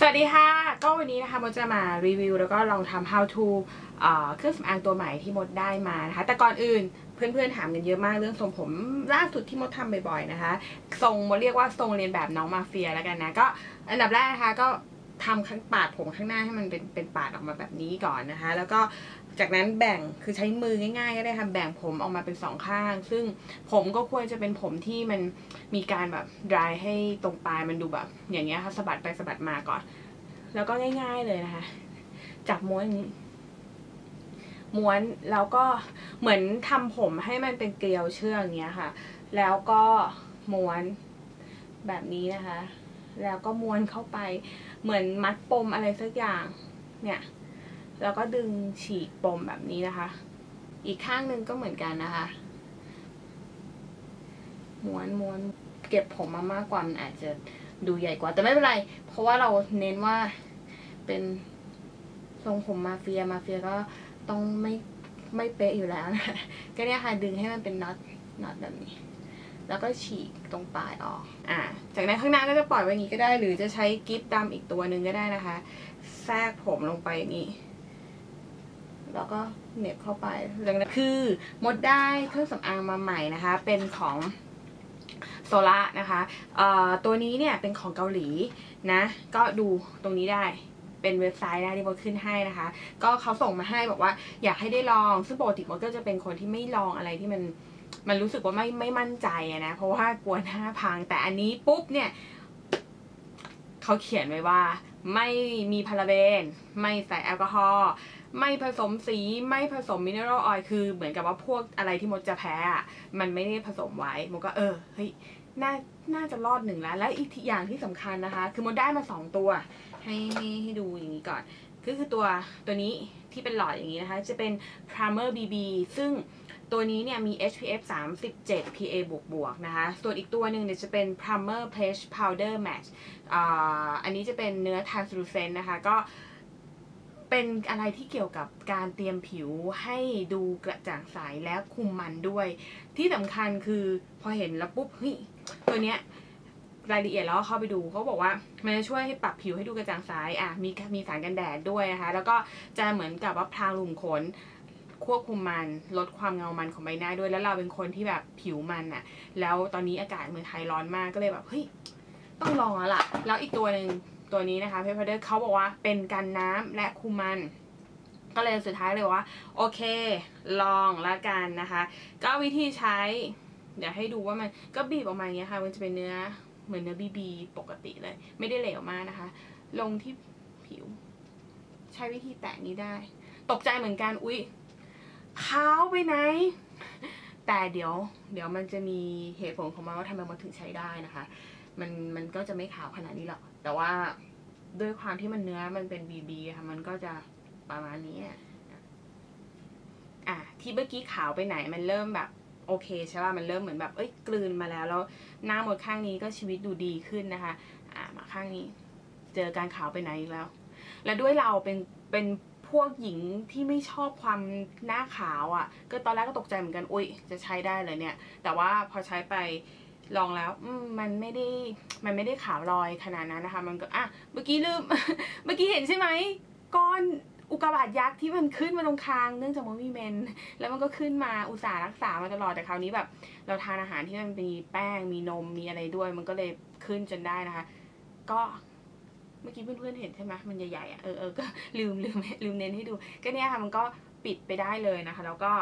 สวัสดีค่ะ ก็วันนี้นะคะมดจะมารีวิว แล้วก็ลองทำ how to เครื่องสำอางตัวใหม่ที่มดได้มานะคะ แต่ก่อนอื่นเพื่อนๆถามกันเยอะมากเรื่องทรงผมล่าสุดที่มดทำบ่อยๆนะคะทรงมดเรียกว่าทรงเรียนแบบน้องมาเฟียแล้วกันนะ ก็อันดับแรกนะคะก็ทำข้างปาดผมข้างหน้าให้มันเป็นเป็นปาดออกมาแบบนี้ก่อนนะคะ แล้วก็ จากนั้นแบ่งคือใช้มือง่ายๆก็ได้ค่ะแบ่งผมออกมาเป็นสองข้าง ซึ่งผมก็ควรจะเป็นผมที่มันมีการแบบดรายให้ตรงปลายมันดูแบบ อย่างเงี้ยค่ะสะบัดไปสะบัดมาก่อน แล้วก็ง่าย ๆเลยนะคะ จับม้วนอย่างนี้ม้วนแล้วก็เหมือนทำผมให้มันเป็นเกลียวเชือกอย่างเงี้ยค่ะ แล้วก็ม้วนแบบนี้นะคะ แล้วก็ม้วนเข้าไปเหมือนมัดปมอะไรสักอย่างเนี่ย แล้วก็ดึงฉีกปมแบบนี้นะคะ อีกข้างหนึ่งก็เหมือนกันนะคะม้วนม้วนเก็บผมมามากกว่ามันอาจจะดูใหญ่กว่า แต่ไม่เป็นไร เพราะว่าเราเน้นว่าเป็นทรงผมมาเฟียมาเฟียก็ต้องไม่ไม่เป๊ะอยู่แล้วนะก็เนี่ยค่ะดึงให้มันเป็นน็อตน็อตแบบนี้ แล้วก็ฉีกตรงปลายออก อ่า จากนั้นข้างหน้าก็จะปล่อยไว้อย่างนี้ก็ได้ หรือจะใช้กิฟต์ดำอีกตัวหนึ่งก็ได้นะคะ แทรกผมลงไปอย่างนี้ แล้วก็เน็บเข้าไปจากนั้นคือมดได้เครื่องสำอางมาใหม่นะคะ เป็นของโซล่านะคะตัวนี้เนี่ยเป็นของเกาหลีนะ ก็ดูตรงนี้ได้เป็นเว็บไซต์นะที่มดขึ้นให้นะคะ ก็เขาส่งมาให้บอกว่าอยากให้ได้ลอง ซึ่งปกติมดก็จะเป็นคนที่ไม่ลองอะไรที่มันมันรู้สึกว่าไม่ไม่มั่นใจนะ เพราะว่ากลัวหน้าพัง แต่อันนี้ปุ๊บเนี่ยเขาเขียนไว้ว่าไม่มีพาราเบน ไม่ใส่แอลกอฮอล์ไม่ผสมสีไม่ผสมมินเนอรัลออยล์คือ เหมือนกับว่าพวกอะไรที่มดจะแพ้อะมันไม่ได้ผสมไว้มดก็เออเฮ้ยน่าน่าจะรอดหนึ่งแล้ว และอีกอย่างที่สำคัญนะคะ คือมดได้มาสองตัว ให้ให้ดูอย่างนี้ก่อน ก็คือตัวตัวนี้ที่เป็นหลอดอย่างนี้นะคะ จะเป็น primer BB ซึ่งตัวนี้เนี่ยมี SPF 37 PA บวกบวกนะคะ ส่วนอีกตัวหนึ่งเนี่ยจะเป็น primer page powder match ออันนี้จะเป็นเนื้อ translucent นะคะ ก็ เป็นอะไรที่เกี่ยวกับการเตรียมผิวให้ดูกระจ่างใสและคุมมันด้วย ที่สำคัญคือพอเห็นแล้วปุ๊บเฮ้ยตัวเนี้ยรายละเอียดแล้วเข้าไปดูเขาบอกว่ามันจะช่วยให้ปรับผิวให้ดูกระจ่างใสอะมีมีสารกันแดดด้วยนะคะ แล้วก็จะเหมือนกับว่าพรางหลุมขนควบคุมมันลดความเงามันของใบหน้าด้วยแล้วเราเป็นคนที่แบบผิวมันอะแล้วตอนนี้อากาศเมืองไทยร้อนมากก็เลยแบบเฮ้ยต้องลองแล้วล่ะ แล้วอีกตัวหนึ่ง ตัวนี้นะคะเพเปอร์เดอร์เขาบอกว่าเป็นกันน้ำและคุมมัน ก็เลยสุดท้ายเลยว่า โอเค ลองละกันนะคะ ก็วิธีใช้ เดี๋ยวให้ดูว่ามันก็บีบออกมาอย่างเงี้ยค่ะ มันจะเป็นเนื้อเหมือนเนื้อบีบีปกติเลย ไม่ได้เหลวมากนะคะ ลงที่ผิว ใช้วิธีแตะนี้ได้ ตกใจเหมือนกันอุ๊ยขาวไปไหน แต่เดี๋ยว เดี๋ยวมันจะมีเหตุผลของมันว่าทำไมมันถึงใช้ได้นะคะ มันมันก็จะไม่ขาวขนาดนี้หรอก แต่ว่าด้วยความที่มันเนื้อมันเป็นบีบีค่ะ มันก็จะประมาณนี้อะที่เมื่อกี้ขาวไปไหนมันเริ่มแบบโอเคใช่ป่ะมันเริ่มเหมือนแบบเอ้ยกลืนมาแล้วแล้วหน้าหมดข้างนี้ก็ชีวิตดูดีขึ้นนะคะ อะมาข้างนี้ เจอการขาวไปไหนอีกแล้ว และด้วยเราเป็นเป็นพวกหญิงที่ไม่ชอบความหน้าขาวอะ่ะ ก็ตอนแรกก็ตกใจเหมือนกันอุ้ยจะใช้ได้เลยเนี่ย แต่ว่าพอใช้ไป ลองแล้วมันไม่ได้มันไม่ได้ขาวลอยขนาดนั้นนะคะ มันก็อะเมื่อกี้ลืม เมื่อกี้เห็นใช่ไหมก้อนอุกกาบาตยักษ์ที่มันขึ้นมาตรงคางเนื่องจากมันมีเมน แล้วมันก็ขึ้นมาอุตส่าห์รักษามาตลอดแต่คราวนี้แบบ เราทานอาหารที่มันมีแป้งมีนมมีอะไรด้วย มันก็เลยขึ้นจนได้นะคะ ก็เมื่อกี้เพื่อนๆเห็นใช่ไหมมันใหญ่ๆอะเออเออก็ลืมลืมลืมเน้นให้ดู ก็เนี่ยค่ะมันก็ปิดไปได้เลยนะคะ แล้วก็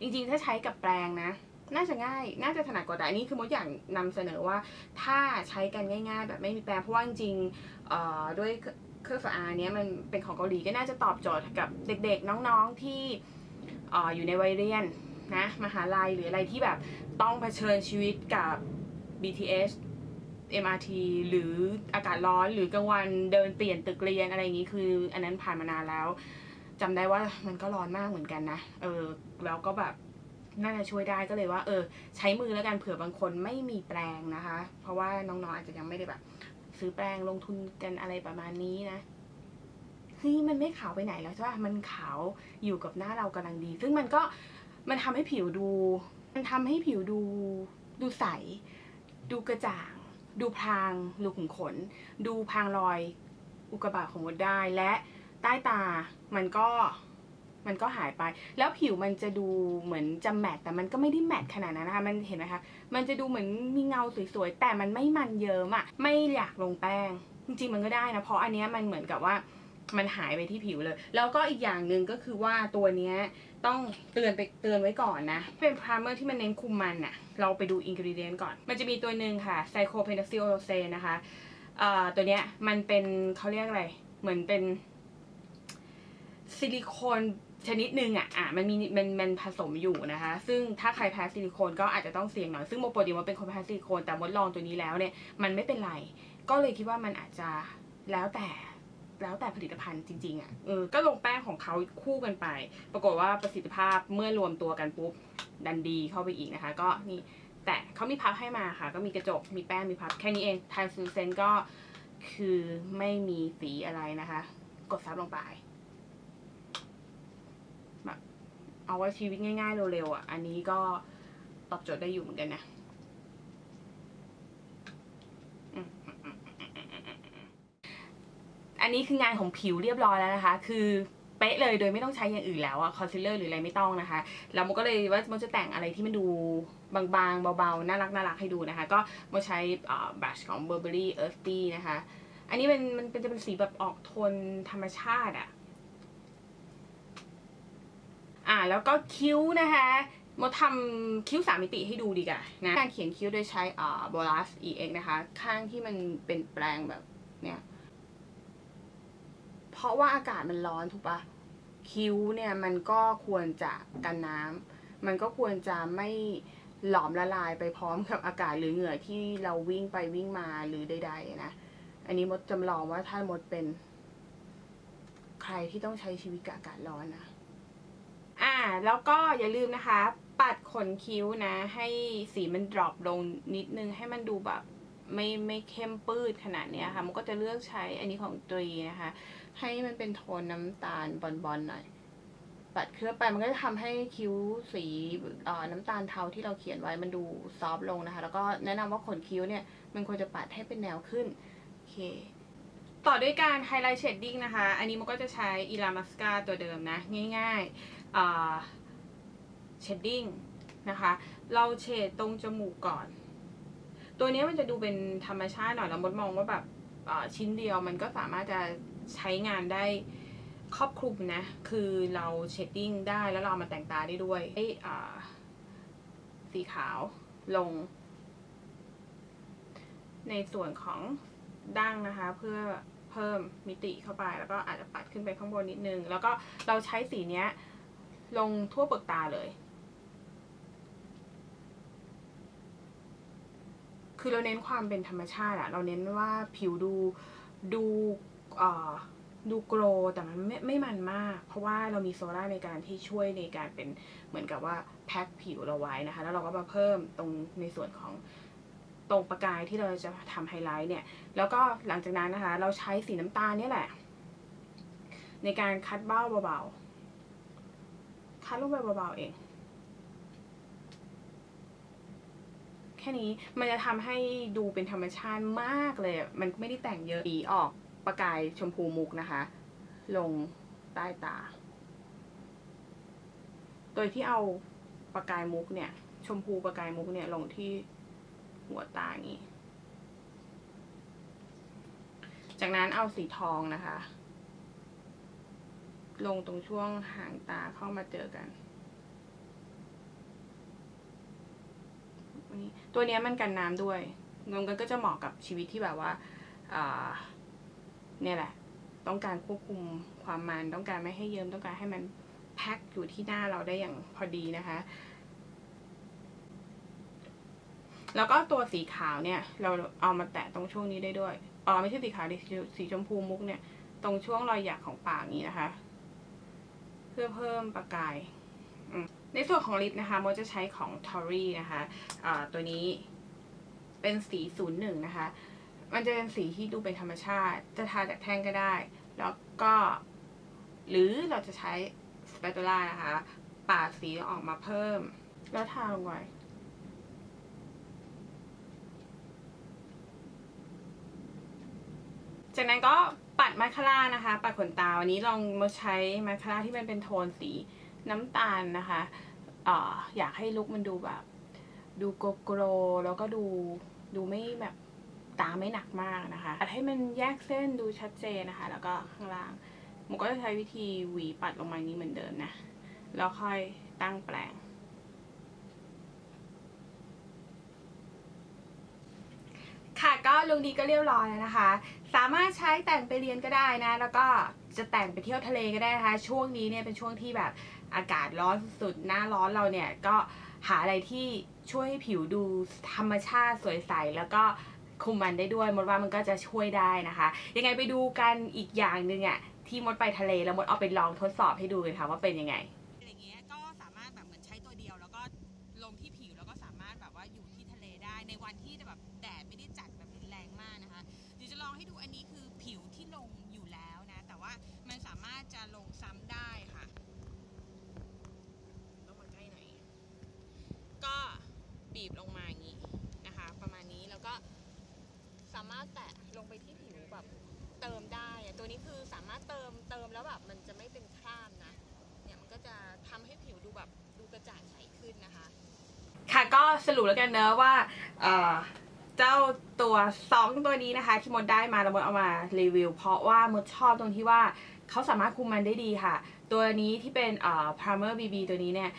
จริงๆถ้าใช้กับแปรงนะ น่าจะง่าย น่าจะถนัดกว่าแต่อันนี้คือมดอยากนำเสนอว่าถ้าใช้กันง่าย ๆ แบบไม่มีแปรงเพราะว่าจริงๆเอ่อด้วยเครื่องสำอางเนี้ยมันเป็นของเกาหลีก็น่าจะตอบโจทย์กับเด็กๆน้องๆที่เอ่ออยู่ในวัยเรียนนะมหาลัยหรืออะไรที่แบบต้องเผชิญชีวิตกับ BTS MRT หรืออากาศร้อนหรือกลางวันเดินเปลี่ยนตึกเรียนอะไรอย่างนี้คือ อันนั้นผ่านมานานแล้วจำได้ว่ามันก็ร้อนมากเหมือนกันนะ เออแล้วก็แบบ น่าจะช่วยได้ก็เลยว่า เออ ใช้มือแล้วกันเผื่อบางคนไม่มีแปรงนะคะ เพราะว่าน้องๆอาจจะยังไม่ได้แบบ ซื้อแปรงลงทุนกันอะไรประมาณนี้นะเฮ้ยมันไม่ขาวไปไหนแล้วใช่ปะมันขาวอยู่กับหน้าเรากำลังดี ซึ่งมันก็มันทำให้ผิวดู มันทำให้ผิวดูดูใส ดูกระจ่าง ดูพรางรูขุมขน ดูพรางรอยอุกกาบาตของมดได้และใต้ตามันก็ มันก็หายไป แล้วผิวมันจะดูเหมือนจะแมตต์แต่มันก็ไม่ได้แมตต์ขนาดนั้นนะคะ มันเห็นไหมคะมันจะดูเหมือนมีเงาสวยๆแต่มันไม่มันเยิ้มอะไม่อยากลงแป้ง จริงๆมันก็ได้นะเพราะอันเนี้ยมันเหมือนกับว่ามันหายไปที่ผิวเลย แล้วก็อีกอย่างหนึ่งก็คือว่าตัวเนี้ยต้องเตือนไปเตือนไว้ก่อนนะ เป็นพรามเมอร์ที่มันเน้นคุมมันอะเราไปดูอินก e เดียนก่อน มันจะมีตัวหนึ่งค่ะไซโคเพนซิลโอเซนะคะเอ่อตัวเนี้ยมันเป็นเขาเรียกอะไร เหมือนเป็นซิลิโคน ชนิดหนึ่งอะอะมันมีมันมันผสมอยู่นะคะ ซึ่งถ้าใครแพ้ซิลิโคนก็อาจจะต้องเสี่ยงหน่อย ซึ่งโมโปรดีมันเป็นคนแพ้ซิลิโคนแต่มดลองตัวนี้แล้วเนี่ยมันไม่เป็นไร ก็เลยคิดว่ามันอาจจะแล้วแต่แล้วแต่ผลิตภัณฑ์จริงๆอะเออก็ลงแป้งของเขาคู่กันไป ปรากฏว่าประสิทธิภาพเมื่อรวมตัวกันปุ๊บดันดีเข้าไปอีกนะคะ ก็นี่แต่เขามีพับให้มาค่ะ ก็มีกระจกมีแป้งมีพับแค่นี้เองทานซูเซนก็คือไม่มีสีอะไรนะคะ กดซับลงไป เอาว่าชีวิตง่ายๆเร็วๆอะ อันนี้ก็ตอบโจทย์ได้อยู่เหมือนกันนะอันนี้คืองานของผิวเรียบร้อยแล้วนะคะ คือเป๊ะเลยโดยไม่ต้องใช้อย่างอื่นแล้วอะคอนซีลเลอร์หรืออะไรไม่ต้องนะคะ แล้วมันก็เลยว่ามันจะแต่งอะไรที่มันดูบางๆ เบาๆ น่ารักน่ารักให้ดูนะคะ ก็มาใช้บรัชของ Burberry Earthy นะคะ อันนี้มันมันเป็นจะเป็นสีแบบออกโทนธรรมชาติอะ อ่าแล้วก็คิ้วนะคะโมทำคิ้วสามมิติให้ดูดีกว่านะการเขียนคิ้วโดยใช้อ่า Bolas EX นะคะ ข้างที่มันเป็นแปลงแบบเนี้ยเพราะว่าอากาศมันร้อนถูกปะคิ้วเนี่ยมันก็ควรจะกันน้ำมันก็ควรจะไม่หลอมละลายไปพร้อมกับอากาศหรือเหงื่อที่เราวิ่งไปวิ่งมาหรือใดๆนะ อันนี้มดจำลองว่าถ้ามดเป็น ใครที่ต้องใช้ชีวิตกับอากาศร้อนนะ อ่า แล้วก็อย่าลืมนะคะ ปัดขนคิ้วนะ ให้สีมันดรอปลงนิดนึงให้มันดูแบบไม่ไม่เข้มปื้ดขนาดเนี้ยค่ะ มันก็จะเลือกใช้อันนี้ของตรีนะคะ ให้มันเป็นโทนน้ำตาลบอลๆหน่อย ปัดเคลือบไปมันก็จะทำให้คิ้วสีน้ำตาลเทาที่เราเขียนไว้มันดูซอฟต์ลงนะคะ แล้วก็แนะนำว่าขนคิ้วเนี่ย มันควรจะปัดให้เป็นแนวขึ้น โอเค ต่อด้วยการไฮไลท์เชดดิ้งนะคะ อันนี้มันก็จะใช้อีลามัสกาตัวเดิมนะ ง่าย ๆ เชดดิ้งนะคะ เราเฉดตรงจมูกก่อน ตัวนี้มันจะดูเป็นธรรมชาติหน่อยแล้วมดมองว่าแบบชิ้นเดียวมันก็สามารถจะใช้งานได้ครอบคลุมนะ คือเราเชดดิ้งได้แล้วเราเอามาแต่งตาได้ด้วยไอ้สีขาวลง ในส่วนของดั้งนะคะ เพื่อเพิ่มมิติเข้าไป แล้วก็อาจจะปัดขึ้นไปข้างบนนิดนึง แล้วก็เราใช้สีเนี้ย ลงทั่วเปลือกตาเลย คือเราเน้นความเป็นธรรมชาติอะเราเน้นว่าผิวดูดูเอ่อดูโกรแต่มันไม่ไม่มันมาก เพราะว่าเรามีโซล่าในการที่ช่วยในการเป็นเหมือนกับว่าแพ็คผิวเราไว้นะคะ แล้วเราก็มาเพิ่มตรงในส่วนของตรงประกายที่เราจะทำไฮไลท์เนี่ย แล้วก็หลังจากนั้นนะคะ เราใช้สีน้ำตาลนี่แหละ ในการคัดเบ้าเบาๆ คัดลงไปเบาๆเอง แค่นี้มันจะทำให้ดูเป็นธรรมชาติมากเลย มันไม่ได้แต่งเยอะสีออกประกายชมพูมุกนะคะ ลงใต้ตา โดยที่เอาประกายมุกเนี่ย ชมพูประกายมุกเนี่ยลงที่หัวตาอย่างนี้ จากนั้นเอาสีทองนะคะ ลงตรงช่วงหางตาเข้ามาเจอกันตัวนี้มันกันน้ำด้วยงงกันก็จะเหมาะกับชีวิตที่แบบว่าเนี่ยแหละ ต้องการควบคุมความมัน ต้องการไม่ให้เยิ้มต้องการให้มันแพ็คอยู่ที่หน้าเราได้อย่างพอดีนะคะ แล้วก็ตัวสีขาวเนี่ย เราเอามาแตะตรงช่วงนี้ได้ด้วยอ๋อไม่ใช่สีขาวดิสีชมพูมุกเนี่ย ตรงช่วงรอยหยักของปากนี้นะคะ พื่อเพิ่มประกาย ในส่วนของลิปนะคะโมจะใช้ของ t o r y นะคะะตัวนี้เป็นสีศูนะคะ มันจะเป็นสีที่ดูเป็นธรรมชาติ จะทาจากแท่งก็ได้ แล้วก็ หรือเราจะใช้สเปตูล่านะคะ ปาดสีออกมาเพิ่ม แล้วทาลงไปจากนั้นก็ ปัดมาคาร่านะคะ ปัดขนตาวันนี้ลองมาใช้มาคาร่าที่มันเป็นโทนสีน้ำตาลนะคะเอ่ออยากให้ลุคมันดูแบบ ดูโกโกรแล้วก็ดูดูไม่แบบตาไม่หนักมากนะคะปัดให้มันแยกเส้นดูชัดเจนนะคะ แล้วก็ข้างล่างมันก็จะใช้วิธีหวีปัดลงมานี้เหมือนเดิมนะ แล้วค่อยตั้งแปลง ค่ะก็ลุคนี้ก็เรียบร้อยแล้วนะคะ สามารถใช้แต่งไปเรียนก็ได้นะ แล้วก็จะแต่งไปเที่ยวทะเลก็ได้นะคะ ช่วงนี้เนี่ยเป็นช่วงที่แบบอากาศร้อนสุดๆหน้าร้อนเราเนี่ยก็หาอะไรที่ช่วยให้ผิวดูธรรมชาติสวยใสแล้วก็คุมมันได้ด้วยมดว่ามันก็จะช่วยได้นะคะ ยังไงไปดูกันอีกอย่างหนึ่งอะที่มดไปทะเลแล้วมดเอาไปลองทดสอบให้ดูกันค่ะว่าเป็นยังไง ให้ดูอันนี้คือผิวที่ลงอยู่แล้วนะ แต่ว่ามันสามารถจะลงซ้ำได้ค่ะ ต้องมาใกล้หน่อยก็บีบลงมาอย่างนี้นะคะ ประมาณนี้แล้วก็สามารถแตะลงไปที่ผิวแบบเติมได้อะตัวนี้คือสามารถเติมเติมแล้วแบบมันจะไม่เป็นคราบนะ เนี่ยมันก็จะทำให้ผิวดูแบบดูกระจ่างใสขึ้นนะคะ ค่ะก็สรุปแล้วกันเนอะว่า เจ้าตัวสองตัวนี้นะคะ ที่มดได้มาแล้วมดเอามารีวิว เพราะว่ามดชอบตรงที่ว่าเขาสามารถคุมมันได้ดีค่ะ ตัวนี้ที่เป็นเอ่อ primer BB ตัวนี้เนี่ย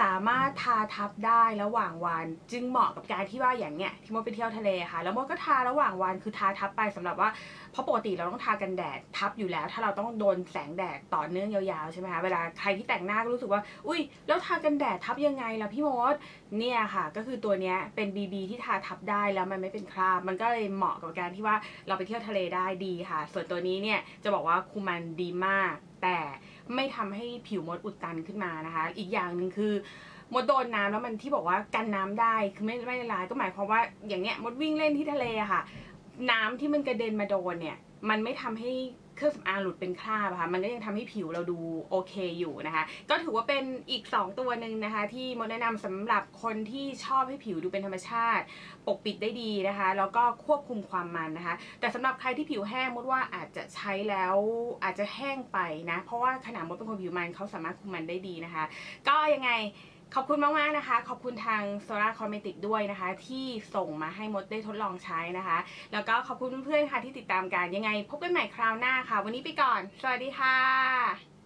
สามารถทาทับได้ระหว่างวัน จึงเหมาะกับการที่ว่าอย่างเนี้ยที่มดไปเที่ยวทะเลค่ะ แล้วมดก็ทาระหว่างวันคือทาทับไปสำหรับว่าเพราะปกติเราต้องทากันแดดทับอยู่แล้ว ถ้าเราต้องโดนแสงแดดต่อเนื่องยาวๆใช่ไหมคะเวลาใครที่แต่งหน้าก็รู้สึกว่า อุ้ยแล้วทากันแดดทับยังไงล่ะพี่มดเนี่ยค่ะ ก็คือตัวเนี้ยเป็น BB ที่ทาทับได้แล้วมันไม่เป็นคราบมันก็เลยเหมาะกับการที่ว่าเราไปเที่ยวทะเลได้ดีค่ะ ส่วนตัวนี้เนี่ยจะบอกว่าคุมมันดีมากแต่ ไม่ทำให้ผิวมดอุดตันขึ้นมานะคะ อีกอย่างหนึ่งคือมดโดนน้ำแล้วมันที่บอกว่ากันน้ำได้คือไม่ไม่ละลายก็หมายความว่าอย่างเนี้ยมดวิ่งเล่นที่ทะเลอะค่ะ น้ำที่มันกระเด็นมาโดนเนี่ย มันไม่ทำให้ เครื่องสำอางหลุดเป็นคราบค่ะมันก็ยังทำให้ผิวเราดูโอเคอยู่นะคะ ก็ถือว่าเป็นอีก 2 ตัวหนึ่งนะคะ ที่มดแนะนำสำหรับคนที่ชอบให้ผิวดูเป็นธรรมชาติ ปกปิดได้ดีนะคะ แล้วก็ควบคุมความมันนะคะ แต่สำหรับใครที่ผิวแห้งมดว่าอาจจะใช้แล้วอาจจะแห้งไปนะ เพราะว่าขนาดมดเป็นคนผิวมันเขาสามารถคุมมันได้ดีนะคะ ก็ยังไง ขอบคุณมากๆนะคะ ขอบคุณทาง Solar Cosmetic ด้วยนะคะ ที่ส่งมาให้มดได้ทดลองใช้นะคะ แล้วก็ขอบคุณเพื่อนๆค่ะที่ติดตามกันยังไง พบกันใหม่คราวหน้าค่ะ วันนี้ไปก่อน สวัสดีค่ะ